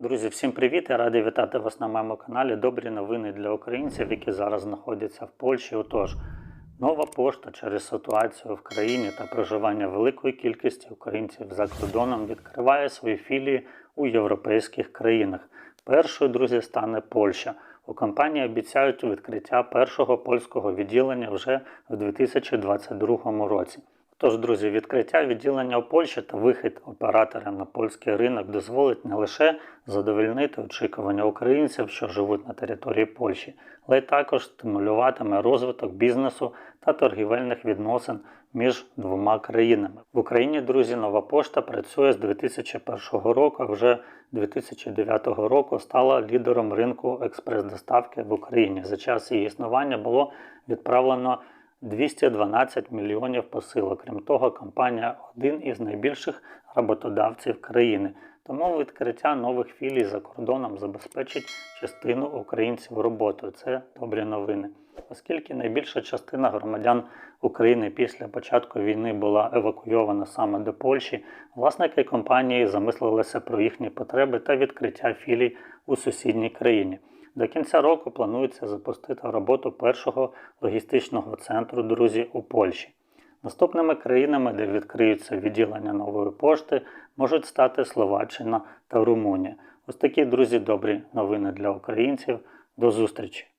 Друзі, всім привіт! Я радий вітати вас на моєму каналі. Добрі новини для українців, які зараз знаходяться в Польщі. Отож, нова пошта через ситуацію в країні та проживання великої кількості українців за кордоном відкриває свої філії у європейських країнах. Першою, друзі, стане Польща. У компанії обіцяють відкриття першого польського відділення вже в 2022 році. Тож, друзі, відкриття відділення у Польщі та вихід операторам на польський ринок дозволить не лише задовольнити очікування українців, що живуть на території Польщі, але й також стимулюватиме розвиток бізнесу та торгівельних відносин між двома країнами. В Україні, друзі, нова пошта працює з 2001 року, а вже 2009 року стала лідером ринку експрес-доставки в Україні. За час її існування було відправлено 212 мільйонів посилок. Крім того, компанія один із найбільших роботодавців країни. Тому відкриття нових філій за кордоном забезпечить частину українців роботою. Це добрі новини. Оскільки найбільша частина громадян України після початку війни була евакуйована саме до Польщі, власники компанії замислилися про їхні потреби та відкриття філій у сусідній країні. До кінця року планується запустити роботу першого логістичного центру друзі у Польщі. Наступними країнами, де відкриються відділення нової пошти, можуть стати Словаччина та Румунія. Ось такі друзі добрі новини для українців. До зустрічі!